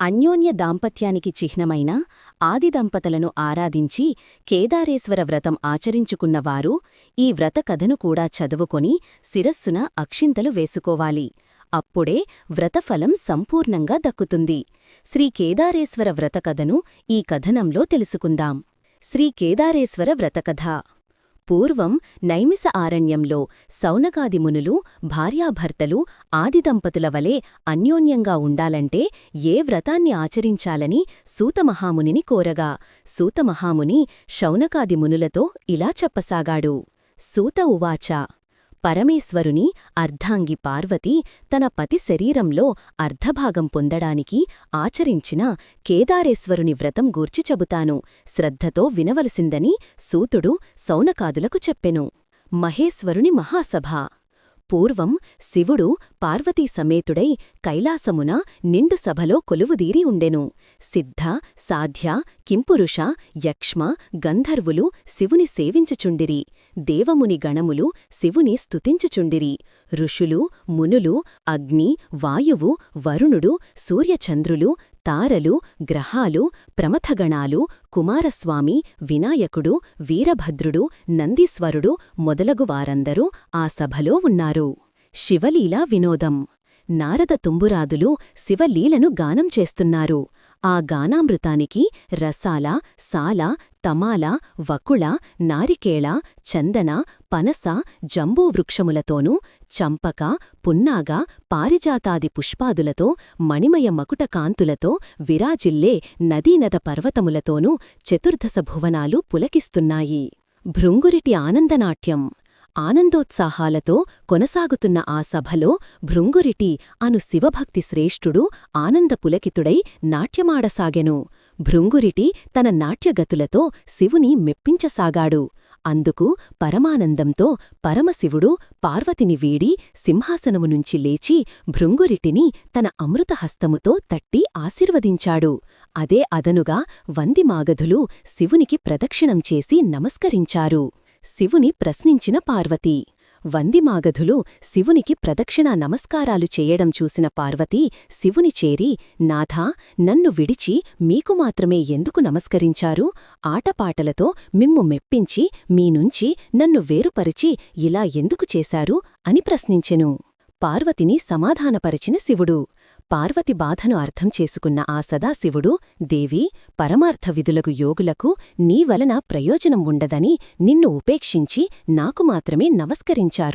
అన్యోన్య దాంపత్యానికి చిహ్నమైన ఆది దంపతులను ఆరాధించి కేదారేశ్వర వ్రతం ఆచరించుకున్నవారు ఈ వ్రత కథను కూడా చదువుకొని శిరస్సున అక్షింతలు వేసుకోవాలి. అప్పుడే వ్రతఫలం సంపూర్ణంగా దక్కుతుంది. శ్రీ కేదారేశ్వర వ్రతకథను ఈ కథనంలో తెలుసుకుందాం. శ్రీ కేదారేశ్వర వ్రతకథ పూర్వం నైమిస ఆరణ్యంలో సౌనకాది మునులు భార్యాభర్తలు ఆదిదంపతుల వలె అన్యోన్యంగా ఉండాలంటే ఏ వ్రతాన్ని ఆచరించాలని సూతమహామునిని కోరగా సూతమహాముని శౌనకాది మునులతో ఇలా చెప్పసాగాడు. సూత ఉవాచ పరమేశ్వరుని అర్ధాంగి పార్వతి తన పతి శరీరంలో అర్ధభాగం పొందడానికి ఆచరించిన కేదారేశ్వరుని వ్రతం గూర్చి చెబుతాను. శ్రద్ధతో వినవలసిందని సూతుడు సౌనకాదులకు చెప్పెను. మహేశ్వరుని మహాసభ. పూర్వం శివుడు పార్వతీ సమేతుడై కైలాసమున నిండు సభలో కొలువుదీరి ఉండెను. సిద్ధ సాధ్య కింపురుష యక్ష్మ గంధర్వులు శివుని సేవించుచుండిరి దేవముని గణములు శివుని స్తుతించుచుండిరి ఋషులు మునులు అగ్ని వాయువు వరుణుడు సూర్యచంద్రులు తారలు గ్రహాలు ప్రమథగణాలు కుమారస్వామి వినాయకుడు వీరభద్రుడు నందీశ్వరుడు మొదలగు వారందరూ ఆ సభలో ఉన్నారు. శివలీలా వినోదం. నారద తుంబురాదులు శివలీలను గానం చేస్తున్నారు. ఆ గానామృతానికి రసాల సాల తమాల వకుళ నారికేళ చందన పనస జంబూవృక్షములతోనూ చంపక పున్నాగ పారిజాతాది పుష్పాదులతో మణిమయ మకుట కాంతులతో విరాజిల్లే నదీనద పర్వతములతోనూ చతుర్దశ భువనాలు పులకిస్తున్నాయి. భృంగురిటి ఆనందనాట్యం. ఆనందోత్సాహాలతో కొనసాగుతున్న ఆ సభలో భృంగురిటి అను శివభక్తి శ్రేష్ఠుడు ఆనందపులకితుడై నాట్యమాడసాగెను. భృంగురిటి తన నాట్యగతులతో శివుని మెప్పించసాగాడు. అందుకు పరమానందంతో పరమశివుడు పార్వతిని వీడి సింహాసనము నుంచి లేచి భృంగురిటిని తన అమృతహస్తముతో తట్టి ఆశీర్వదించాడు. అదే అదనుగా వందిమాగధులు శివునికి ప్రదక్షిణం చేసి నమస్కరించారు. శివుని ప్రశ్నించిన పార్వతి. వందిమాగధులు శివునికి ప్రదక్షిణా నమస్కారాలు చేయడం చూసిన పార్వతి శివుని చేరి నాథా నన్ను విడిచి మీకు మాత్రమే ఎందుకు నమస్కరించారు? ఆటపాటలతో మిమ్ము మెప్పించి మీనుంచి నన్ను వేరుపరిచి ఇలా ఎందుకు చేశారు? అని ప్రశ్నించెను. పార్వతిని సమాధానపరిచిన శివుడు పార్వతి బాధను అర్థం చేసుకున్న ఆ సదాశివుడు దేవి పరమార్థ విధులకు యోగులకు నీ వలన ప్రయోజనం ఉండదని నిన్ను ఉపేక్షించి నాకు మాత్రమే నమస్కరించారు.